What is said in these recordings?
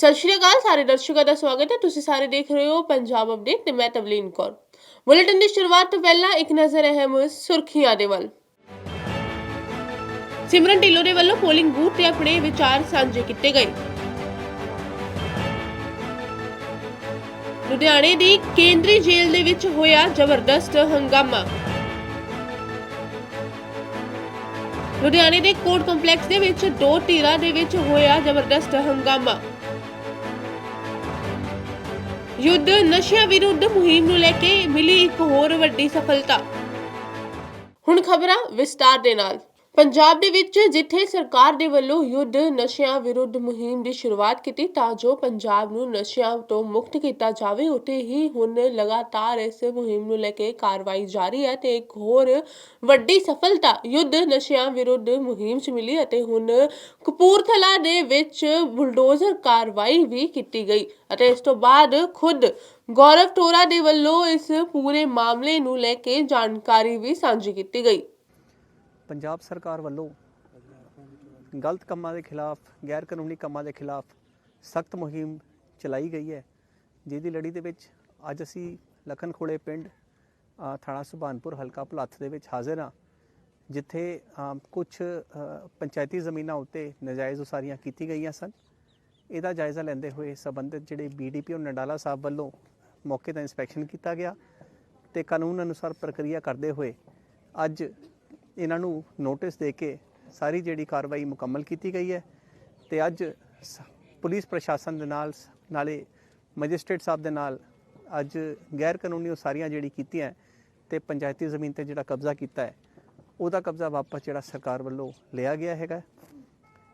ਸਤਿ ਸ਼੍ਰੀ ਅਕਾਲ, ਸਾਰੇ ਦਰਸ਼ਕਾਂ ਦਾ ਸਵਾਗਤ ਹੈ। ਤੁਸੀਂ ਸਾਰੇ ਦੇਖ ਰਹੇ ਹੋ ਪੰਜਾਬ ਅਪਡੇਟ ਤੇ ਮੈਂ ਤਵਲੀਨ ਕੌਰ। ਬੁਲੇਟਿਨ ਦੀ ਸ਼ੁਰੂਆਤ ਤੋਂ ਪਹਿਲਾਂ ਇੱਕ ਨਜ਼ਰ ਅਹਿਮ ਸੁਰਖੀਆਂ ਦੇ ਵੱਲ। ਸਿਮਰਨ ਢਿੱਲੋਂ ਦੇ ਵੱਲੋਂ ਪੋਲਿੰਗ ਬੂਥ ਤੇ ਆਪਣੇ ਵਿਚਾਰ ਸਾਂਝੇ ਕੀਤੇ ਗਏ। ਲੁਧਿਆਣੇ ਦੀ ਕੇਂਦਰੀ ਜੇਲ੍ਹ ਦੇ ਵਿੱਚ ਹੋਇਆ ਜ਼ਬਰਦਸਤ ਹੰਗਾਮਾ। ਲੁਧਿਆਣੇ ਦੇ ਕੋਰਟ ਕੰਪਲੈਕਸ ਦੇ ਵਿੱਚ ਦੋ ਧਿਰਾਂ ਦੇ ਵਿੱਚ ਹੋਇਆ ਜ਼ਬਰਦਸਤ ਹੰਗਾਮਾ। ਯੁੱਧ ਨਸ਼ਿਆਂ ਵਿਰੁੱਧ ਮੁਹਿੰਮ ਨੂੰ ਲੈ ਕੇ ਮਿਲੀ ਇੱਕ ਹੋਰ ਵੱਡੀ ਸਫਲਤਾ। ਹੁਣ ਖਬਰਾਂ ਵਿਸਤਾਰ ਦੇ ਨਾਲ। ਪੰਜਾਬ ਦੇ ਵਿੱਚ ਜਿੱਥੇ ਸਰਕਾਰ ਦੇ ਵੱਲੋਂ ਯੁੱਧ ਨਸ਼ਿਆਂ ਵਿਰੁੱਧ ਮੁਹਿੰਮ ਦੀ ਸ਼ੁਰੂਆਤ ਕੀਤੀ ਤਾਂ ਜੋ ਪੰਜਾਬ ਨੂੰ ਨਸ਼ਿਆਂ ਤੋਂ ਮੁਕਤ ਕੀਤਾ ਜਾਵੇ, ਉੱਥੇ ਹੀ ਹੁਣ ਲਗਾਤਾਰ ਇਸ ਮੁਹਿੰਮ ਨੂੰ ਲੈ ਕੇ ਕਾਰਵਾਈ ਜਾਰੀ ਹੈ ਤੇ ਇੱਕ ਹੋਰ ਵੱਡੀ ਸਫਲਤਾ ਯੁੱਧ ਨਸ਼ਿਆਂ ਵਿਰੁੱਧ ਮੁਹਿੰਮ 'ਚ ਮਿਲੀ ਅਤੇ ਹੁਣ ਕਪੂਰਥਲਾ ਦੇ ਵਿੱਚ ਬੁਲਡੋਜ਼ਰ ਕਾਰਵਾਈ ਵੀ ਕੀਤੀ ਗਈ ਅਤੇ ਇਸ ਤੋਂ ਬਾਅਦ ਖੁਦ ਗੌਰਵ ਟੋਰਾ ਦੇ ਵੱਲੋਂ ਇਸ ਪੂਰੇ ਮਾਮਲੇ ਨੂੰ ਲੈ ਕੇ ਜਾਣਕਾਰੀ ਵੀ ਸਾਂਝੀ ਕੀਤੀ ਗਈ। ਪੰਜਾਬ ਸਰਕਾਰ ਵੱਲੋਂ ਗਲਤ ਕੰਮਾਂ ਦੇ ਖਿਲਾਫ ਗੈਰ ਕਾਨੂੰਨੀ ਕੰਮਾਂ ਦੇ ਖਿਲਾਫ ਸਖਤ ਮੁਹਿੰਮ ਚਲਾਈ ਗਈ ਹੈ। ਜਿਹਦੀ ਲੜੀ ਦੇ ਵਿੱਚ ਅੱਜ ਅਸੀਂ ਲਖਨ ਖੋੜੇ ਪਿੰਡ ਥਾਣਾ ਸੁਭਾਨਪੁਰ ਹਲਕਾ ਭਲੱਥ ਦੇ ਵਿੱਚ ਹਾਜ਼ਰ ਹਾਂ, ਜਿੱਥੇ ਕੁਝ ਪੰਚਾਇਤੀ ਜ਼ਮੀਨਾਂ ਉੱਤੇ ਨਜਾਇਜ਼ ਉਸਾਰੀਆਂ ਕੀਤੀ ਗਈਆਂ ਸਨ। ਇਹਦਾ ਜਾਇਜ਼ਾ ਲੈਂਦੇ ਹੋਏ ਸੰਬੰਧਿਤ ਜਿਹੜੇ ਬੀਡੀਪੀਓ ਨੰਡਾਲਾ ਸਾਹਿਬ ਵੱਲੋਂ ਮੌਕੇ ਦਾ ਇਨਸਪੈਕਸ਼ਨ ਕੀਤਾ ਗਿਆ ਤੇ ਕਾਨੂੰਨ ਅਨੁਸਾਰ ਪ੍ਰਕਿਰਿਆ ਕਰਦੇ ਹੋਏ ਅੱਜ ਇਹਨਾਂ ਨੂੰ ਨੋਟਿਸ ਦੇ ਕੇ ਸਾਰੀ ਜਿਹੜੀ ਕਾਰਵਾਈ ਮੁਕੰਮਲ ਕੀਤੀ ਗਈ ਹੈ ਤੇ ਅੱਜ ਸ- ਪੁਲਿਸ ਪ੍ਰਸ਼ਾਸਨ ਦੇ ਨਾਲ ਸ- ਨਾਲੇ ਮੈਜਿਸਟ੍ਰੇਟ ਸਾਹਿਬ ਦੇ ਨਾਲ ਅੱਜ ਗੈਰ ਕਾਨੂੰਨੀ ਉਸਾਰੀਆਂ ਜਿਹੜੀ ਕੀਤੀਆਂ ਤੇ ਪੰਚਾਇਤੀ ਜ਼ਮੀਨ ਤੇ ਜਿਹੜਾ ਕਬਜ਼ਾ ਕੀਤਾ ਹੈ, ਉਹਦਾ ਕਬਜ਼ਾ ਵਾਪਸ ਜਿਹੜਾ ਸਰਕਾਰ ਵੱਲੋਂ ਲਿਆ ਗਿਆ ਹੈਗਾ।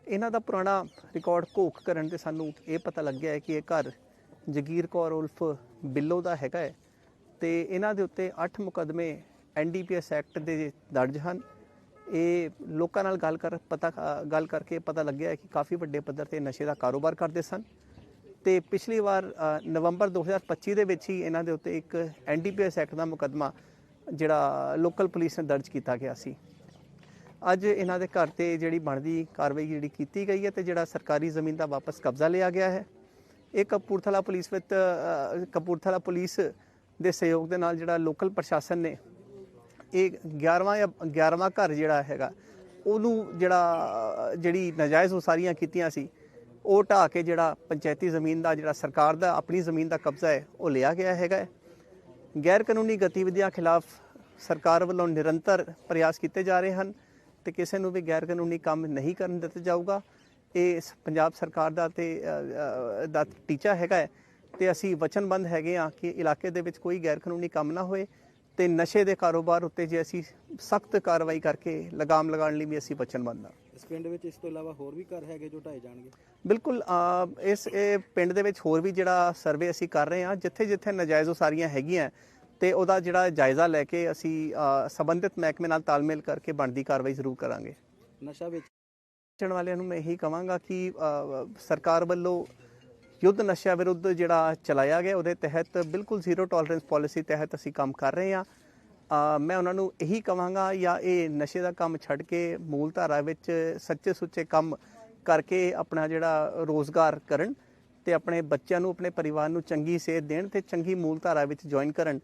ਇਹਨਾਂ ਦਾ ਪੁਰਾਣਾ ਰਿਕਾਰਡ ਘੋਖ ਕਰਨ ਤੇ ਸਾਨੂੰ ਇਹ ਪਤਾ ਲੱਗਿਆ ਹੈ ਕਿ ਇਹ ਘਰ ਜਗੀਰ ਕੌਰ ਉਲਫ ਬਿੱਲੋ ਦਾ ਹੈਗਾ ਹੈ ਤੇ ਇਹਨਾਂ ਦੇ ਉੱਤੇ 8 ਮੁਕਦਮੇ ਐਨਡੀਪੀਐਸ ਐਕਟ ਦੇ ਦਰਜ ਹਨ। ਇਹ ਲੋਕਾਂ ਨਾਲ ਗੱਲ ਕਰ ਪਤਾ ਗੱਲ ਕਰਕੇ ਪਤਾ ਲੱਗਿਆ ਕਿ ਕਾਫੀ ਵੱਡੇ ਪੱਧਰ ਤੇ ਨਸ਼ੇ ਦਾ ਕਾਰੋਬਾਰ ਕਰਦੇ ਸਨ। ਤੇ ਪਿਛਲੀ ਵਾਰ ਅ, ਨਵੰਬਰ 2025 ਦੇ ਵਿੱਚ ਹੀ ਇਹਨਾਂ ਦੇ ਉੱਤੇ ਇੱਕ ਐਨਡੀਪੀਐਸ ਐਕਟ ਦਾ ਮੁਕਦਮਾ ਜਿਹੜਾ ਲੋਕਲ ਪੁਲਿਸ ਨੇ ਦਰਜ ਕੀਤਾ ਗਿਆ ਸੀ। ਅੱਜ ਇਹਨਾਂ ਦੇ ਘਰ ਤੇ ਜਿਹੜੀ ਬਣਦੀ ਕਾਰਵਾਈ ਜਿਹੜੀ ਕੀਤੀ ਗਈ ਹੈ ਤੇ ਜਿਹੜਾ ਸਰਕਾਰੀ ਜ਼ਮੀਨ ਦਾ ਵਾਪਸ ਕਬਜ਼ਾ ਲਿਆ ਗਿਆ ਹੈ। ਇਹ ਕਪੂਰਥਲਾ ਪੁਲਿਸ ਵਿੱਚ ਕਪੂਰਥਲਾ ਪੁਲਿਸ ਦੇ ਸਹਿਯੋਗ ਦੇ ਨਾਲ ਜਿਹੜਾ ਲੋਕਲ ਪ੍ਰਸ਼ਾਸਨ ਨੇ ਇਹ 11ਵਾਂ ਜਾਂ 11ਵਾਂ ਘਰ ਜਿਹੜਾ ਹੈਗਾ, ਉਹਨੂੰ ਜਿਹੜਾ, ਜਿਹੜੀ ਨਾਜਾਇਜ਼ ਉਸਾਰੀਆਂ ਕੀਤੀਆਂ ਸੀ, ਉਹ ਢਾਹ ਕੇ ਜਿਹੜਾ ਪੰਚਾਇਤੀ ਜ਼ਮੀਨ ਦਾ, ਜਿਹੜਾ ਸਰਕਾਰ ਦਾ, ਆਪਣੀ ਜ਼ਮੀਨ ਦਾ ਕਬਜ਼ਾ ਹੈ, ਉਹ ਲਿਆ ਗਿਆ ਹੈਗਾ ਹੈ। ਗੈਰ ਕਾਨੂੰਨੀ ਗਤੀਵਿਧੀਆਂ ਖਿਲਾਫ ਸਰਕਾਰ ਵੱਲੋਂ ਨਿਰੰਤਰ ਪ੍ਰਯਾਸ ਕੀਤੇ ਜਾ ਰਹੇ ਹਨ ਤੇ ਕਿਸੇ ਨੂੰ ਵੀ ਗੈਰ ਕਾਨੂੰਨੀ ਕੰਮ ਨਹੀਂ ਕਰਨ ਦਿੱਤਾ ਜਾਊਗਾ ਇਹ ਸ- ਪੰਜਾਬ ਸਰਕਾਰ ਦਾ ਤੇ ਦਾ ਟੀਚਾ ਹੈਗਾ ਹੈ ਤੇ ਅਸੀਂ ਵਚਨਬੰਦ ਹੈਗੇ ਆ ਕਿ ਇਲਾਕੇ ਦੇ ਵਿੱਚ ਕੋਈ ਗੈਰ ਕਾਨੂੰਨੀ ਕੰਮ ਨਾ ਹੋਏ ਤੇ ਨਸ਼ੇ ਦੇ ਕਾਰੋਬਾਰ ਉੱਤੇ ਜੇ ਅਸੀਂ ਸਖਤ ਕਾਰਵਾਈ ਕਰਕੇ ਲਗਾਮ ਲਗਾਉਣ ਲਈ ਵੀ ਅਸੀਂ ਵਚਨਬੰਦ ਹਾਂ। ਇਸ ਪਿੰਡ ਵਿੱਚ ਇਸ ਤੋਂ ਇਲਾਵਾ ਹੋਰ ਵੀ ਘਰ ਹੈਗੇ ਜੋ ਢਾਏ ਜਾਣਗੇ? ਬਿਲਕੁਲ ਅ, ਇਸ ਇਹ ਪਿੰਡ ਦੇ ਵਿੱਚ ਹੋਰ ਵੀ ਜਿਹੜਾ ਸਰਵੇ ਅਸੀਂ ਕਰ ਰਹੇ ਹਾਂ ਜਿੱਥੇ ਜਿੱਥੇ ਨਜਾਇਜ਼ ਉਸਾਰੀਆਂ ਹੈਗੀਆਂ ਤੇ ਉਹਦਾ ਜਿਹੜਾ ਜਾਇਜ਼ਾ ਲੈ ਕੇ ਅਸੀਂ ਅ, ਸੰਬੰਧਿਤ ਮਹਿਕਮੇ ਨਾਲ ਤਾਲਮੇਲ ਕਰਕੇ ਬਣਦੀ ਕਾਰਵਾਈ ਜ਼ਰੂਰ ਕਰਾਂਗੇ। ਨਸ਼ਾ ਵਿੱਚ ਵੇਚਣ ਵਾਲਿਆਂ ਨੂੰ ਮੈਂ ਇਹੀ ਕਹਾਂਗਾ ਕਿ ਅ, ਸਰਕਾਰ ਵੱਲੋਂ ਯੁੱਧ ਨਸ਼ਾ ਵਿਰੁੱਧ ਜਿਹੜਾ ਚਲਾਇਆ ਗਿਆ, ਉਹਦੇ ਤਹਿਤ ਬਿਲਕੁਲ ਜ਼ੀਰੋ ਟੋਲਰੈਂਸ ਪਾਲਿਸੀ ਤਹਿਤ ਅਸੀਂ ਕੰਮ ਕਰ ਰਹੇ ਹਾਂ। ਮੈਂ ਉਹਨਾਂ ਨੂੰ ਇਹੀ ਕਹਾਂਗਾ ਜਾਂ ਇਹ ਨਸ਼ੇ ਦਾ ਕੰਮ ਛੱਡ ਕੇ ਮੂਲ ਧਾਰਾ ਵਿੱਚ ਸੱਚੇ ਸੁੱਚੇ ਕੰਮ ਕਰਕੇ ਆਪਣਾ ਜਿਹੜਾ ਰੋਜ਼ਗਾਰ ਕਰਨ ਤੇ ਆਪਣੇ ਬੱਚਿਆਂ ਨੂੰ, ਆਪਣੇ ਪਰਿਵਾਰ ਨੂੰ ਚੰਗੀ ਸੇਧ ਦੇਣ ਤੇ ਚੰਗੀ ਮੂਲ ਧਾਰਾ ਵਿੱਚ ਜੁਆਇਨ ਕਰਨ।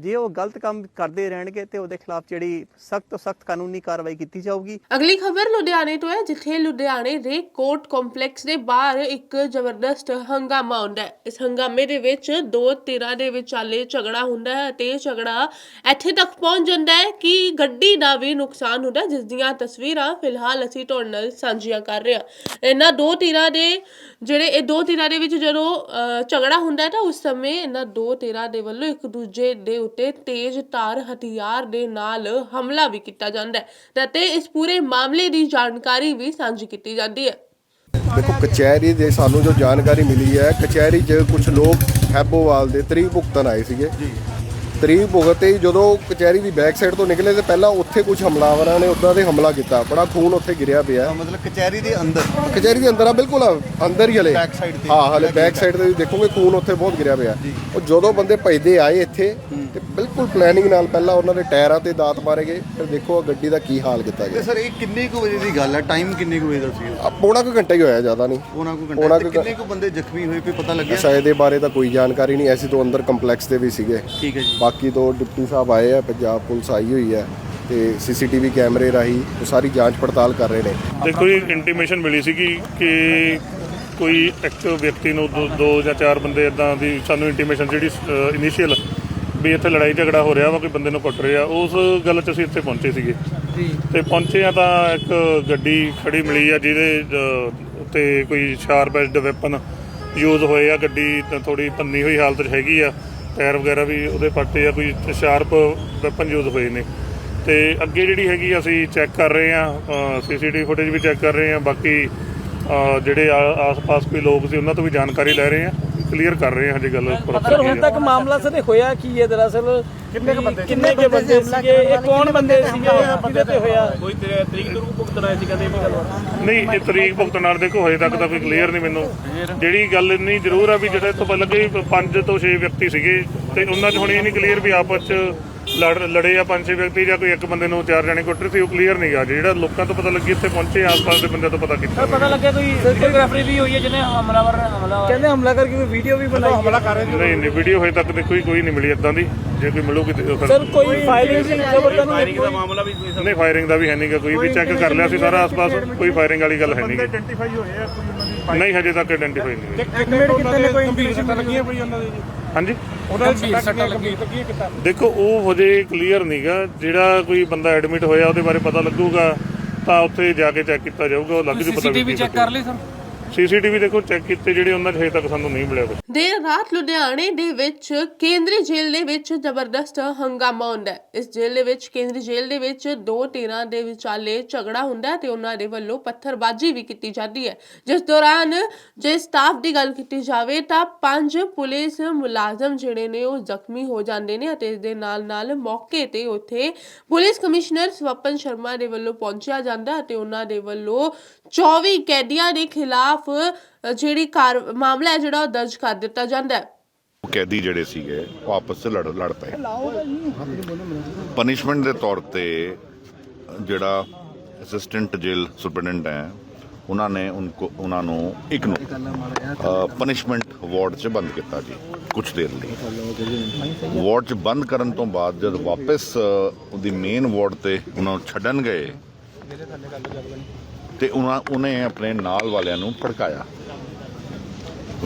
ਜੇ ਉਹ ਗਲਤ ਕੰਮ ਕਰਦੇ ਰਹਿਣਗੇ ਤੇ ਉਹਦੇ ਖਿਲਾਫ ਜਿਹੜੀ ਸਖਤ ਤੋਂ ਸਖਤ ਕਾਨੂੰਨੀ ਕਾਰਵਾਈ ਕੀਤੀ ਜਾਊਗੀ। ਅਗਲੀ ਖਬਰ ਲੁਧਿਆਣੇ ਤੋਂ ਹੈ ਜਿੱਥੇ ਲੁਧਿਆਣੇ ਦੇ ਕੋਰਟ ਕੰਪਲੈਕਸ ਦੇ ਬਾਹਰ ਇੱਕ ਜ਼ਬਰਦਸਤ ਹੰਗਾਮਾ ਹੁੰਦਾ ਹੈ। ਇਸ ਹੰਗਾਮੇ ਦੇ ਵਿੱਚ ਦੋ ਧਿਰਾਂ ਦੇ ਵਿਚਾਲੇ ਝਗੜਾ ਹੁੰਦਾ ਹੈ ਅਤੇ ਝਗੜਾ ਇੱਥੇ ਤੱਕ ਪਹੁੰਚ ਜਾਂਦਾ ਹੈ ਕਿ ਗੱਡੀ ਦਾ ਵੀ ਨੁਕਸਾਨ ਹੁੰਦਾ ਹੈ, ਜਿਸ ਦੀਆਂ ਤਸਵੀਰਾਂ ਫਿਲਹਾਲ ਅਸੀਂ ਤੁਹਾਡੇ ਨਾਲ ਸਾਂਝੀਆਂ ਕਰ ਰਹੇ ਹਾਂ। ਇਹਨਾਂ ਦੋ ਧਿਰਾਂ ਦੇ ਜਿਹੜੇ ਇਹ ਦੋ ਧਿਰਾਂ ਦੇ ਵਿੱਚ ਜਦੋਂ ਅਹ, ਝਗੜਾ ਹੁੰਦਾ ਹੈ ਤਾਂ ਉਸ ਸਮੇਂ ਇਹਨਾਂ ਦੋ ਧਿਰਾਂ ਦੇ ਵੱਲੋਂ ਇੱਕ ਦੂਜੇ ਦੇ ਉੱਤੇ ਤੇਜ਼ ਧਾਰ ਹਥਿਆਰ ਦੇ ਨਾਲ ਹਮਲਾ ਵੀ ਕੀਤਾ ਜਾਂਦਾ ਹੈ ਤੇ ਇਸ ਪੂਰੇ ਮਾਮਲੇ ਦੀ ਜਾਣਕਾਰੀ ਵੀ ਸਾਂਝੀ ਕੀਤੀ ਜਾਂਦੀ ਹੈ। ਦੇਖੋ ਕਚਹਿਰੀ ਦੇ ਸਾਨੂੰ ਜੋ ਜਾਣਕਾਰੀ ਮਿਲੀ ਹੈ ਕਚਹਿਰੀ 'ਚ ਕੁਝ ਲੋਕ ਹੈਬੋਵਾਲ ਦੇ ਤਰੀ ਭੁਗਤਣ ਆਏ ਸੀਗੇ। ਤਰੀਕ ਭੁਗਤ ਤੇ ਜਦੋਂ ਕਚਹਿਰੀ ਦੀ ਬੈਕ ਸਾਈਡ ਤੋਂ ਨਿਕਲੇ ਤੇ ਪਹਿਲਾਂ ਉੱਥੇ ਕੁਝ ਹਮਲਾਵਰਾਂ ਨੇ ਉੱਦਾਂ ਦੇ ਹਮਲਾ ਕੀਤਾ। ਬੜਾ ਖੂਨ ਉੱਥੇ ਗਿਰਿਆ ਪਿਆ। ਮਤਲਬ ਕਚਹਿਰੀ ਦੇ ਅੰਦਰ। ਕਚਹਿਰੀ ਦੇ ਅੰਦਰ ਆ ਬਿਲਕੁਲ ਅੰਦਰ ਹੀ ਹਲੇ। Back side ਤੇ। ਹਾਂ ਹਲੇ ਬੈਕ ਸਾਈਡ ਤੇ ਦੇਖੋਗੇ ਖੂਨ ਉੱਥੇ ਬਹੁਤ ਗਿਰਿਆ ਪਿਆ। ਉਹ ਜਦੋਂ ਬੰਦੇ ਭਜਦੇ ਆਏ ਇੱਥੇ ਤੇ ਬਿਲਕੁਲ ਪਲੈਨਿੰਗ ਨਾਲ ਪਹਿਲਾਂ ਉਹਨਾਂ ਦੇ ਟਾਇਰਾਂ ਤੇ ਦਾਤ ਮਾਰੇ ਗਏ ਫਿਰ ਦੇਖੋ ਆ ਗੱਡੀ ਦਾ ਕੀ ਹਾਲ ਕੀਤਾ ਗਿਆ। ਸਰ ਇਹ ਕਿੰਨੇ ਕੁ ਵਜੇ ਦੀ ਗੱਲ ਹੈ ਟਾਈਮ ਕਿੰਨੇ ਕੁ ਵਜੇ ਦਾ ਸੀ ਆ ਪੌਣਾ ਕੁ ਘੰਟਾ ਹੀ ਹੋਇਆ ਜ਼ਿਆਦਾ ਨਹੀਂ। ਉਹਨਾਂ ਕੋ ਘੰਟਾ। ਕਿੰਨੇ ਕੁ ਬੰਦੇ ਜ਼ਖਮੀ ਹੋਏ ਕੋਈ ਪਤਾ ਲੱਗਿਆ? ਸ਼ਾਇਦ ਦੇ ਬਾਰੇ ਤਾਂ ਕੋਈ ਜਾਣਕਾਰੀ ਨਹੀਂ ਐਸੀ ਤੋਂ ਅੰਦਰ ਕੰਪਲੈਕਸ ਦੇ ਵੀ ਸੀਗੇ। ਠੀਕ ਹੈ ਜੀ। ਬਾਕੀ ਤੋਂ ਡਿਪਟੀ ਸਾਹਿਬ ਆਏ ਆ ਪੰਜਾਬ ਪੁਲਿਸ ਆਈ ਹੋਈ ਹੈ ਤੇ ਸੀਸੀਟੀਵੀ ਕੈਮਰੇ ਰਾਹੀਂ ਉਹ ਸਾਰੀ ਜਾਂਚ ਪੜਤਾਲ ਕਰ ਰਹੇ ਨੇ। ਦੇਖੋ ਜੀ ਇੰਟੀਮੇਸ਼ਨ ਮਿਲੀ ਸੀਗੀ ਕਿ ਕੋਈ ਇੱਕ ਵਿਅਕਤੀ ਨੂੰ ਦੋ- ਦੋ ਜਾਂ ਚਾਰ ਬੰਦੇ ਇਦਾਂ ਦੀ ਸਾਨੂੰ ਇੰਟੀਮੇਸ਼ਨ ਜਿਹੜੀ ਇਨੀਸ਼ੀਅਲ ਵੀ ਇੱਥੇ ਲੜਾਈ ਝਗੜਾ ਹੋ ਰਿਹਾ ਵਾ ਕੋਈ ਬੰਦੇ ਨੂੰ ਕੁੱਟ ਰਿਹਾ ਉਸ ਗੱਲ 'ਚ ਅਸੀਂ ਇੱਥੇ ਪਹੁੰਚੇ ਸੀਗੇ। ਤੇ ਪਹੁੰਚੇ ਆ ਤਾਂ ਇੱਕ ਗੱਡੀ ਖੜੀ ਮਿਲੀ ਆ ਜਿਹਦੇ ਉੱਤੇ ਕੋਈ ਸ਼ਾਰਪ ਐਜਡ ਵੈਪਨ ਯੂਜ਼ ਹੋਏ ਆ ਗੱਡੀ ਥੋੜੀ ਪੰਨੀ ਹੋਈ ਹਾਲਤ 'ਚ ਹੈਗੀ ਆ। ਟਾਇਰ ਵਗੈਰਾ ਵੀ ਉਹਦੇ ਪੱਟੇ ਆ, ਕੋਈ ਸ਼ਾਰਪ ਵੈਪਨ ਯੂਜ਼ ਹੋਏ ਨੇ। ਤੇ ਅੱਗੇ ਜਿਹੜੀ ਹੈਗੀ ਅਸੀਂ ਚੈੱਕ ਕਰ ਰਹੇ ਆ ਸੀਸੀਟੀਵੀ ਫੁਟੇਜ ਵੀ ਚੈੱਕ ਕਰ ਰਹੇ ਆ, ਬਾਕੀ ਜਿਹੜੇ ਆ- ਆਸ-ਪਾਸ ਕੋਈ ਲੋਕ ਸੀ, ਉਹਨਾਂ ਤੋਂ ਵੀ ਜਾਣਕਾਰੀ ਲੈ ਰਹੇ ਆ। ਕਲੀਅਰ ਕਰ ਰਹੇ ਆ ਹਜੇ ਗੱਲ ਸਰ ਹੁਣ। ਤੱਕ ਮਾਮਲਾ ਸਰ ਇਹ ਹੋਇਆ ਕੀ ਹੈ? ਦਰਅਸਲ ਕਿੰਨੇ ਕੁ ਬੰਦੇ ਕਿੰਨੇ ਕੁ ਬੰਦੇ ਸੀਗੇ? ਇਹ ਕੌਣ ਬੰਦੇ ਸੀਗੇ? ਕਿਹਦੇ ਤੇ ਹੋਇਆ? ਕੋਈ ਤਰੀਕ ਤੋਂ ਭੁਗਤਣਾ ਸੀ ਕਹਿੰਦੇ ਗੱਲ ਨਹੀਂ ਇਹ ਤਰੀਕ ਭੁਗਤਣ ਨਾਲ ਦੇਖੋ ਹਜੇ ਤੱਕ ਤਾਂ ਕੋਈ ਕਲੀਅਰ ਨਹੀਂ ਮੈਨੂੰ। ਜਿਹੜੀ ਗੱਲ ਨਹੀਂ ਜ਼ਰੂਰ ਆ ਵੀ ਜਿਹੜੇ ਤੋਂ ਪਹਿਲਾਂ ਕਿ ਪੰਜ ਤੋਂ 6 ਵਿਅਕਤੀ ਸੀਗੇ ਤੇ ਉਹਨਾਂ 'ਚ ਹੁਣ ਇਹ ਨਹੀਂ ਕਲੀਅਰ ਵੀ ਆਪਸ 'ਚ ਲੜ ਲੜੇ ਆ ਪੰਜ ਛੇ ਵਿਅਕਤੀ ਜਾਂ ਕੋਈ ਇੱਕ ਬੰਦੇ ਨੂੰ ਚਾਰ ਜਣੇ ਕੁੱਟ ਰਹੇ ਸੀ ਉਹ ਕਲੀਅਰ ਨਹੀਂ ਗਾ। ਜਿਹੜਾ ਲੋਕਾਂ ਤੋਂ ਪਤਾ ਲੱਗੀ ਇੱਥੇ ਪਹੁੰਚੇ ਆਸ-ਪਾਸ ਦੇ ਬੰਦਿਆਂ ਤੋਂ ਪਤਾ ਕੀਤਾ। ਪਤਾ ਲੱਗਿਆ ਕੋਈ ਵੀਡੀਓਗ੍ਰਾਫੀ ਵੀ ਹੋਈ ਹੈ ਜਿਹਨੇ ਹਮਲਾਵਰ ਹਮਲਾ ਕਹਿੰਦੇ ਹਮਲਾ ਕਰਕੇ ਕੋਈ ਵੀਡੀਓ ਵੀ ਬਣਾਈ ਹਮਲਾ ਕਰ ਨਹੀਂ ਨਹੀਂ ਵੀਡੀਓ ਹਜੇ ਤੱਕ ਤੇ ਕੋਈ ਕੋਈ ਨਹੀਂ ਮਿਲੀ ਇਦਾਂ ਦੀ। ਜੇ ਕੋਈ ਮਿਲੂਗੀ ਤੇ ਉਹ ਸਰ ਕੋਈ ਫਾਇਰਿੰਗ ਦੀ ਖਬਰ ਤਾਂ ਨਹੀਂ ਕੋਈ ਨਹੀਂ ਫਾਇਰਿੰਗ ਦਾ ਵੀ ਹੈ ਨਹੀਂਗਾ ਕੋਈ। ਵੀ ਚੈੱਕ ਕਰ ਲਿਆ ਸੀ ਸਾਰਾ ਆਸ-ਪਾਸ ਕੋਈ ਫਾਇਰਿੰਗ ਵਾਲੀ ਗੱਲ ਹੈ ਨਹੀਂ ਆਇਡੈਂਟੀਫਾਈ ਹੋਏ ਆ ਕੋਈ ਉਹਨਾਂ ਦੀ ਨਹੀਂ ਹਜੇ ਤੱਕ ਆਇਡੈਂਟੀਫਾਈ ਨਹੀਂ ਹੋਈ। ਇੱਕ ਮਿੰਟ ਕਿਤੇ ਕੋਈ ਗੰਭੀਰ ਸੱਟਾਂ ਲੱਗੀਆਂ ਕੋਈ ਉਹਨਾਂ ਦੇ? ਜੀ ਹਾਂਜੀ। ਉਹਨਾਂ ਦੀ ਸੱਟਾਂ ਲੱਗੀਆਂ। ਕਿਤਾ ਦੇਖੋ ਉਹ ਹਜੇ ਕਲੀਅਰ ਨਹੀਂਗਾ ਜਿਹੜਾ ਕੋਈ ਬੰਦਾ ਐਡਮਿਟ ਹੋਇਆ ਉਹਦੇ ਬਾਰੇ ਪਤਾ ਲੱਗੂਗਾ। ਤਾਂ ਉੱਥੇ ਜਾ ਕੇ ਚੈੱਕ ਕੀਤਾ ਜਾਊਗਾ ਉਹ ਲੱਗ ਜੂ ਪਤਾ ਸੀਸੀਟੀਵੀ ਚੈੱਕ ਕਰ ਲਈ ਸਰ? ਸੀਸੀਟੀਵੀ ਦੇਖੋ, ਚੈੱਕ ਕੀਤੇ ਜਿਹੜੇ ਉਹਨਾਂ 'ਚ ਹਜੇ ਤੱਕ ਸਾਨੂੰ ਨਹੀਂ ਮਿਲਿਆ ਕੁਛ। ਦੇਰ ਰਾਤ ਲੁਧਿਆਣੇ ਦੇ ਵਿੱਚ ਕੇਂਦਰੀ ਜੇਲ੍ਹ ਦੇ ਵਿੱਚ ਜ਼ਬਰਦਸਤ ਹੰਗਾਮਾ ਹੁੰਦਾ ਹੈ। ਇਸ ਜੇਲ੍ਹ ਦੇ ਵਿੱਚ, ਕੇਂਦਰੀ ਜੇਲ੍ਹ ਦੇ ਵਿੱਚ ਦੋ ਧਿਰਾਂ ਦੇ ਵਿਚਾਲੇ ਝਗੜਾ ਹੁੰਦਾ ਹੈ ਤੇ ਉਹਨਾਂ ਦੇ ਵੱਲੋਂ ਪੱਥਰਬਾਜ਼ੀ ਵੀ ਕੀਤੀ ਜਾਂਦੀ ਹੈ। ਜਿਸ ਦੌਰਾਨ ਜੇ ਸਟਾਫ ਦੀ ਗੱਲ ਕੀਤੀ ਜਾਵੇ ਤਾਂ ਪੰਜ ਪੁਲਿਸ ਮੁਲਾਜ਼ਮ ਜਿਹੜੇ ਨੇ ਉਹ ਜ਼ਖਮੀ ਹੋ ਜਾਂਦੇ ਨੇ ਅਤੇ ਇਸ ਦੇ ਨਾਲ ਨਾਲ ਮੌਕੇ ਤੇ ਉੱਥੇ ਪੁਲਿਸ ਕਮਿਸ਼ਨਰ ਸਵਪਨ ਸ਼ਰਮਾ ਦੇ ਵੱਲੋਂ ਪਹੁੰਚਿਆ ਜਾਂਦਾ ਅਤੇ ਉਹਨਾਂ ਦੇ ਵੱਲੋਂ 24 ਕੈਦੀਆਂ ਦੇ ਖਿਲਾਫ ਅ, ਜਿਹੜੀ ਕਾਰ ਮਾਮਲਾ ਹੈ ਜਿਹੜਾ ਉਹ ਦਰਜ ਕਰ ਦਿੱਤਾ ਜਾਂਦਾ ਹੈ। ਕੈਦੀ ਜਿਹੜੇ ਸੀਗੇ ਉਹ ਆਪਸ ਵਿੱਚ ਲੜ ਲੜ ਪਏ ਪਨਿਸ਼ਮੈਂਟ ਦੇ ਤੌਰ ਤੇ ਜਿਹੜਾ ਅਸਿਸਟੈਂਟ ਜੇਲ ਸੁਪਰਡੈਂਟ ਹੈ ਉਹਨਾਂ ਨੇ ਉनको ਉਹਨਾਂ ਨੂੰ ਇੱਕ ਨੂੰ ਪਨਿਸ਼ਮੈਂਟ ਵਾਰਡ 'ਚ ਬੰਦ ਕੀਤਾ ਜੀ ਕੁਝ ਦੇਰ ਲਈ। ਵਾਰਡ 'ਚ ਬੰਦ ਕਰਨ ਤੋਂ ਬਾਅਦ ਜਦ ਵਾਪਸ ਉਹਦੀ ਮੇਨ ਵਾਰਡ ਤੇ ਉਹਨਾਂ ਨੂੰ ਛੱਡਣ ਗਏ ਤੇ ਉਹਨਾਂ ਉਹਨੇ ਆਪਣੇ ਨਾਲ ਵਾਲਿਆਂ ਨੂੰ ਭੜਕਾਇਆ।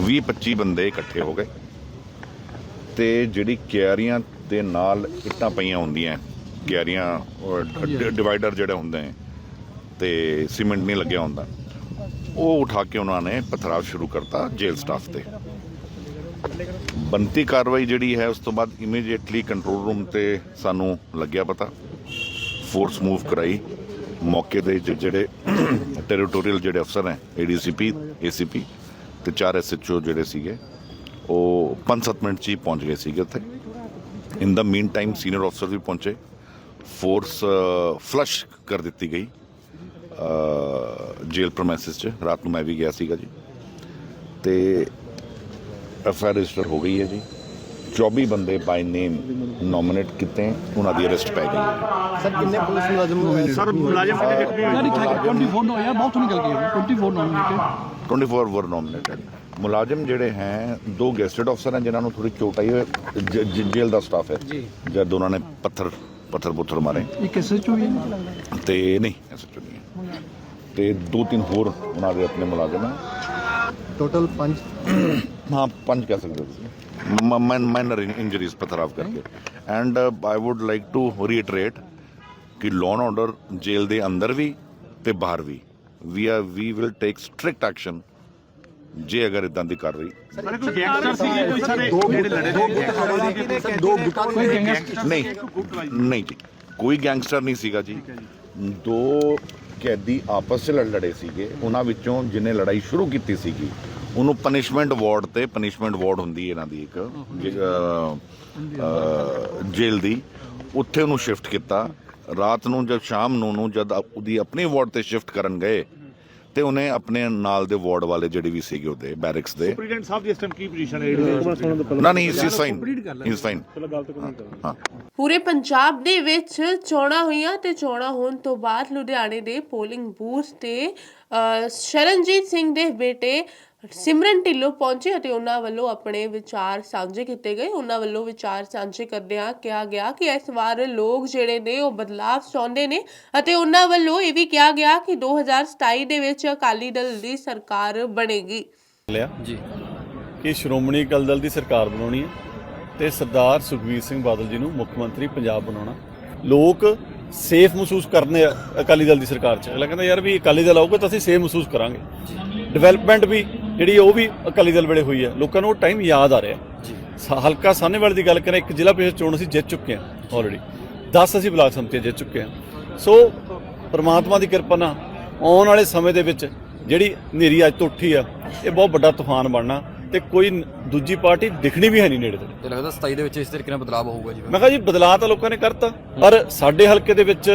20 25 ਬੰਦੇ ਇਕੱਠੇ ਹੋ ਗਏ। ਤੇ ਜਿਹੜੀ ਕਿਆਰੀਆਂ ਦੇ ਨਾਲ ਇੱਟਾਂ ਪਈਆਂ ਹੁੰਦੀਆਂ ਕਿਆਰੀਆਂ ਡਿਵਾਈਡਰ ਜਿਹੜੇ ਹੁੰਦੇ ਨੇ ਤੇ ਸੀਮੈਂਟ ਨਹੀਂ ਲੱਗਿਆ ਹੁੰਦਾ ਉਹ ਉਠਾ ਕੇ ਉਹਨਾਂ ਨੇ ਪਥਰਾਵ ਸ਼ੁਰੂ ਕਰਤਾ ਜੇਲ੍ਹ ਸਟਾਫ ਤੇ। ਬੰਤੀ ਕਾਰਵਾਈ ਜਿਹੜੀ ਹੈ ਉਸ ਤੋਂ ਬਾਅਦ ਇਮੀਡੀਏਟਲੀ ਕੰਟਰੋਲ ਰੂਮ ਤੇ ਸਾਨੂੰ ਲੱਗਿਆ ਪਤਾ। ਫੋਰਸ ਮੂਵ ਕਰਾਈ। ਮੌਕੇ ਦੇ ਜ- ਜਿਹੜੇ ਟੈਰੀਟੋਰੀਅਲ ਜਿਹੜੇ ਅਫਸਰ ਹੈ ਏਡੀਸੀਪੀ ਏਸੀਪੀ ਤੇ ਚਾਰ ਐਸਐਚਓ ਜਿਹੜੇ ਸੀਗੇ, ਉਹ 5-7 ਮਿੰਟ 'ਚ ਹੀ ਪਹੁੰਚ ਗਏ ਸੀਗੇ ਉੱਥੇ। ਇਨ ਦਾ ਮੀਨ ਟਾਈਮ ਸੀਨੀਅਰ ਅਫਸਰ ਵੀ ਪਹੁੰਚੇ। ਫੋਰਸ ਫਲਸ਼ ਕਰ ਦਿੱਤੀ ਗਈ ਜੇਲ ਪ੍ਰੋਮਿਸਿਸ 'ਚ। ਰਾਤ ਨੂੰ ਮੈਂ ਵੀ ਗਿਆ ਸੀਗਾ ਜੀ। ਤੇ ਐਫ ਆਈ ਰਜਿਸਟਰ ਹੋ ਗਈ ਹੈ ਜੀ। 24 ਬੰਦੇ ਬਾਈ ਨੇਮ ਨੋਮੀਨੇਟ ਕੀਤੇ ਉਹਨਾਂ ਦੀ ਅਰੈਸਟ ਪੈ ਗਈ ਸਰ ਕਿੰਨੇ ਪੁਲਿਸ ਮੁਲਾਜ਼ਮ ਹੋਏ ਸਰ ਮੁਲਾਜ਼ਮ ਕਿੰਨੇ ਜ਼ਖਮੀ ਹੋਏ 24 ਹੋਇਆ ਬਹੁਤ ਨਿਕਲ ਗਏ 24 ਨੋਮੀਨੇਟਡ 24 ਵਰ ਨੋਮੀਨੇਟਡ ਮੁਲਾਜ਼ਮ ਜਿਹੜੇ ਹੈ ਦੋ ਗੈਸਟਡ ਅਫਸਰ ਹਨ ਜਿਨ੍ਹਾਂ ਨੂੰ ਥੋੜੀ ਚੋਟ ਆਈ ਹੈ ਜ- ਜ- ਜੇਲ੍ਹ ਦਾ ਸਟਾਫ ਹੈ ਜਦ ਉਹਨਾਂ ਨੇ ਪੱਥਰ ਪੱਥਰ ਪੁੱਥਰ ਮਾਰੇ ਇਹ ਐਸਐਚਓ ਹੀ ਹੈ ਤੇ ਨਹੀਂ ਐਸਾ ਨਹੀਂ ਹੈ ਤੇ ਦੋ ਤਿੰਨ ਹੋਰ ਉਹਨਾਂ ਦੇ ਆਪਣੇ ਮੁਲਾਜ਼ਮ ਹੈ ਟੋਟਲ 5 ਹਾਂ ਪੰਜ ਕਹਿ ਸਕਦੇ ਹੋ ਤੁਸੀਂ ਮਾਈਨਰ ਇੰਜਰੀਜ਼ ਪਥਰਾਵ ਕਰਕੇ and I would like to reiterate ਕਿ ਲੋਨ ਆਰਡਰ ਜੇਲ੍ਹ ਦੇ ਅੰਦਰ ਵੀ ਤੇ ਬਾਹਰ ਵੀ we are we will take strict action ਜੇ ਅਗਰ ਇਦਾਂ ਦੀ ਕਰ ਰਹੀ ਨਹੀਂ ਨਹੀਂ ਜੀ ਕੋਈ ਗੈਂਗਸਟਰ ਨਹੀਂ ਸੀਗਾ ਜੀ ਦੋ ਕੈਦੀ ਆਪਸ ਵਿੱਚ ਲੜ ਲੜੇ ਸੀਗੇ ਉਹਨਾਂ ਵਿੱਚੋਂ ਜਿਹਨੇ ਲੜਾਈ ਸ਼ੁਰੂ ਕੀਤੀ ਸੀਗੀ ਉਹਨੂੰ ਪਨਿਸ਼ਮੈਂਟ ਵਾਰਡ ਤੇ ਪਨਿਸ਼ਮੈਂਟ ਵਾਰਡ ਹੁੰਦੀ ਹੈ ਇਹਨਾਂ ਦੀ ਇੱਕ ਜੇਲ੍ਹ ਦੀ। ਉੱਥੇ ਉਹਨੂੰ ਸ਼ਿਫਟ ਕੀਤਾ। ਰਾਤ ਨੂੰ ਜਦ ਸ਼ਾਮ ਨੂੰ ਨੂੰ ਜਦ ਉਹਦੀ ਆਪਣੀ ਵਾਰਡ ਤੇ ਸ਼ਿਫਟ ਕਰਨ ਗਏ ਤੇ ਉਹਨੇ ਆਪਣੇ ਨਾਲ ਦੇ ਵਾਰਡ ਵਾਲੇ ਜਿਹੜੇ ਵੀ ਸੀਗੇ ਉਹਦੇ ਬੈਰਿਕਸ ਦੇ। ਪ੍ਰੈਜ਼ੀਡੈਂਟ ਸਾਹਿਬ ਦੀ ਇਸ ਟਾਈਮ ਕੀ ਪੋਜੀਸ਼ਨ ਹੈ? ਜਿਹੜੀ ਨਾ ਨਹੀਂ ਇਸ ਫਾਈਨ ਇਸ ਫਾਈਨ ਹਾਂ। ਪੂਰੇ ਪੰਜਾਬ ਦੇ ਵਿੱਚ ਚੋਣਾਂ ਹੋਈਆਂ ਤੇ ਚੋਣਾਂ ਹੋਣ ਤੋਂ ਬਾਅਦ ਲੁਧਿਆਣੇ ਦੇ ਪੋਲਿੰਗ ਬੂਥ ਤੇ ਸ਼ਰਨਜੀਤ ਸਿੰਘ ਦੇ ਬੇਟੇ ਸਿਮਰਨ ਢਿੱਲੋਂ ਪਹੁੰਚੇ ਅਤੇ ਉਹਨਾਂ ਵੱਲੋਂ ਆਪਣੇ ਵਿਚਾਰ ਸਾਂਝੇ ਕੀਤੇ ਗਏ। ਉਹਨਾਂ ਵੱਲੋਂ ਵਿਚਾਰ ਸਾਂਝੇ ਕਰਦਿਆਂ ਕਿਹਾ ਗਿਆ ਕਿ ਇਸ ਵਾਰ ਲੋਕ ਜਿਹੜੇ ਨੇ ਉਹ ਬਦਲਾਅ ਚਾਹੁੰਦੇ ਨੇ ਅਤੇ ਉਹਨਾਂ ਵੱਲੋਂ ਇਹ ਵੀ ਕਿਹਾ ਗਿਆ ਕਿ 2027 ਦੇ ਵਿੱਚ ਅਕਾਲੀ ਦਲ ਦੀ ਸਰਕਾਰ ਬਣੇਗੀ। ਲਿਆ। ਜੀ। ਕਿ ਸ਼੍ਰੋਮਣੀ ਅਕਾਲੀ ਦਲ ਦੀ ਸਰਕਾਰ ਬਣਾਉਣੀ ਹੈ ਤੇ ਸਰਦਾਰ ਸੁਖਬੀਰ ਸਿੰਘ ਬਾਦਲ ਜੀ ਨੂੰ ਮੁੱਖ ਮੰਤਰੀ ਪੰਜਾਬ ਬਣਾਉਣਾ। ਲੋਕ ਸੇਫ ਮਹਿਸੂਸ ਕਰਨੇ ਆ ਅਕਾਲੀ ਦਲ ਦੀ ਸਰਕਾਰ 'ਚ। ਅਗਲਾ ਕਹਿੰਦਾ ਯਾਰ ਵੀ ਅਕਾਲੀ ਦਲ ਆਊਗਾ ਤਾਂ ਅਸੀਂ ਸੇਫ ਮਹਿਸੂਸ ਕਰਾਂਗੇ। ਡਿਵੈਲਪਮੈਂਟ ਵੀ ਜਿਹੜੀ ਉਹ ਵੀ ਅਕਾਲੀ ਦਲ ਵੇਲੇ ਹੋਈ ਹੈ ਲੋਕਾਂ ਨੂੰ ਉਹ ਟਾਈਮ ਯਾਦ ਆ ਰਿਹਾ। ਜੀ। ਹਲਕਾ ਸਾਹਨੇਵਾਲ ਦੀ ਗੱਲ ਕਰਾਂ ਇੱਕ ਜ਼ਿਲ੍ਹਾ ਪ੍ਰੀਸ਼ਦ ਚੋਣ ਅਸੀਂ ਜਿੱਤ ਚੁੱਕੇ ਹਾਂ ਆਲਰੇਡੀ 10 ਅਸੀਂ ਬਲਾਕ ਸੰਮਤੀਆਂ ਜਿੱਤ ਚੁੱਕੇ ਹਾਂ। ਸੋ ਪ੍ਰਮਾਤਮਾ ਦੀ ਕਿਰਪਾ ਨਾਲ ਆਉਣ ਵਾਲੇ ਸਮੇਂ ਦੇ ਵਿੱਚ ਜਿਹੜੀ ਹਨੇਰੀ ਅੱਜ ਤੋਂ ਉੱਠੀ ਆ ਇਹ ਬਹੁਤ ਵੱਡਾ ਤੂਫਾਨ ਬਣਨਾ ਤੇ ਕੋਈ ਦੂਜੀ ਪਾਰਟੀ ਦਿਖਣੀ ਵੀ ਹੈ ਨਹੀਂ ਨੇੜੇ ਤੇ ਤੇ ਲੱਗਦਾ 27 ਦੇ ਵਿੱਚ ਇਸ ਤਰੀਕੇ ਨਾਲ ਬਦਲਾਅ ਹੋਊਗਾ ਜੀ। ਮੈਂ ਕਿਹਾ ਜੀ ਬਦਲਾਅ ਤਾਂ ਲੋਕਾਂ ਨੇ ਕਰਤਾ ਪਰ ਸਾਡੇ ਹਲਕੇ ਦੇ ਵਿੱਚ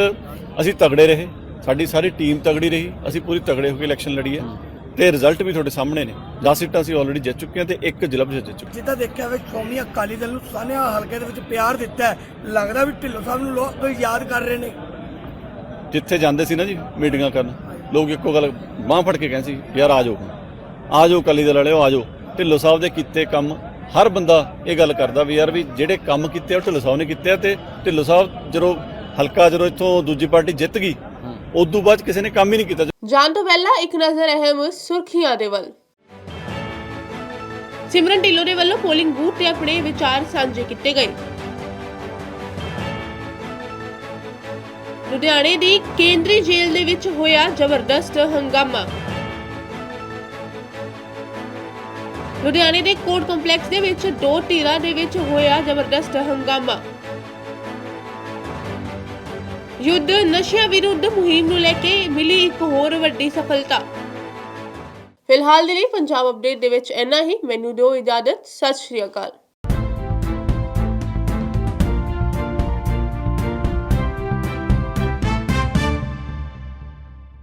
ਅਸੀਂ ਤਗੜੇ ਰਹੇ ਸਾਡੀ ਸਾਰੀ ਟੀਮ ਤਗੜੀ ਰਹੀ ਅਸੀਂ ਪੂਰੀ ਤਗੜੇ ਹੋ ਕੇ ਇਲੈਕਸ਼ਨ ਲੜੀ ਹੈ। ਤੇ ਰਿਜ਼ਲਟ ਵੀ ਤੁਹਾਡੇ ਸਾਹਮਣੇ ਨੇ। 10 ਸੀਟਾਂ ਅਸੀਂ ਆਲਰੇਡੀ ਜਿੱਤ ਚੁੱਕੇ ਹਾਂ ਤੇ ਇੱਕ ਜ਼ਿਲ੍ਹਾ ਜਿੱਤ ਚੁੱਕੇ ਜਿੱਦਾਂ ਦੇਖਿਆ ਵੇ ਸ਼੍ਰੋਮਣੀ ਅਕਾਲੀ ਦਲ ਨੂੰ ਸਾਨਿਆ ਹਲਕੇ ਦੇ ਵਿੱਚ ਪਿਆਰ ਦਿੱਤਾ ਲੱਗਦਾ ਵੀ ਢਿੱਲੋਂ ਸਾਹਿਬ ਨੂੰ ਲੋਕ ਯਾਦ ਕਰ ਰਹੇ ਨੇ। ਜਿੱਥੇ ਜਾਂਦੇ ਸੀ ਨਾ ਜੀ ਮੀਟਿੰਗਾਂ ਕਰਨ ਲੋਕ ਇੱਕੋ ਗੱਲ ਬਾਂਹ ਫੜ ਕੇ ਕਹਿੰਦੇ ਸੀ ਯਾਰ ਆ ਜਾਓ ਆ ਜਾਓ ਅਕਾਲੀ ਦਲ ਵਾਲਿਓ ਆ ਜਾਓ। ਢਿੱਲੋਂ ਸਾਹਿਬ ਦੇ ਕੀਤੇ ਕੰਮ ਹਰ ਬੰਦਾ ਇਹ ਗੱਲ ਕਰਦਾ ਵੀ ਯਾਰ ਵੀ ਜਿਹੜੇ ਕੰਮ ਕੀਤੇ ਉਹ ਢਿੱਲੋਂ ਸਾਹਿਬ ਨੇ ਕੀਤੇ ਆ ਤੇ ਢਿੱਲੋਂ ਸਾਹਿਬ ਜਦੋਂ ਹਲਕਾ ਜਦੋਂ ਇੱਥੋਂ ਦੂਜੀ ਪਾਰਟੀ ਜਿੱਤ ਗਈ ਉਦੋਂ ਬਾਅਦ ਕਿਸੇ ਨੇ ਕੰਮ ਹੀ ਨਹੀਂ ਕੀਤਾ। ਜਾਣ ਤੋਂ ਪਹਿਲਾਂ ਇੱਕ ਨਜ਼ਰ ਅਹਿਮ ਸੁਰਖੀਆਂ ਦੇ ਵੱਲ। ਸਿਮਰਨ ਢਿੱਲੋਂ ਦੇ ਵੱਲੋਂ ਪੋਲਿੰਗ ਬੂਥ ਤੇ ਆਪਣੇ ਵਿਚਾਰ ਸਾਂਝੇ ਕੀਤੇ ਗਏ। ਲੁਧਿਆਣੇ ਦੀ ਕੇਂਦਰੀ ਜੇਲ੍ਹ ਦੇ ਵਿੱਚ ਹੋਇਆ ਜ਼ਬਰਦਸਤ ਹੰਗਾਮਾ। ਲੁਧਿਆਣੇ ਦੇ ਕੋਰਟ ਕੰਪਲੈਕਸ ਦੇ ਵਿੱਚ ਦੋ ਧਿਰਾਂ ਦੇ ਵਿੱਚ ਹੋਇਆ ਜ਼ਬਰਦਸਤ ਹੰਗਾਮਾ। ਯੁੱਧ ਨਸ਼ਿਆਂ ਵਿਰੁੱਧ ਮੁਹਿੰਮ ਨੂੰ ਲੈ ਕੇ ਮਿਲੀ ਇੱਕ ਹੋਰ ਵੱਡੀ ਸਫਲਤਾ। ਫਿਲਹਾਲ ਦੇ ਲਈ ਪੰਜਾਬ ਅਪਡੇਟ ਦੇ ਵਿੱਚ ਇੰਨਾ ਹੀ। ਮੈਨੂੰ ਦਿਓ ਇਜਾਜ਼ਤ। ਸਤਿ ਸ਼੍ਰੀ ਅਕਾਲ।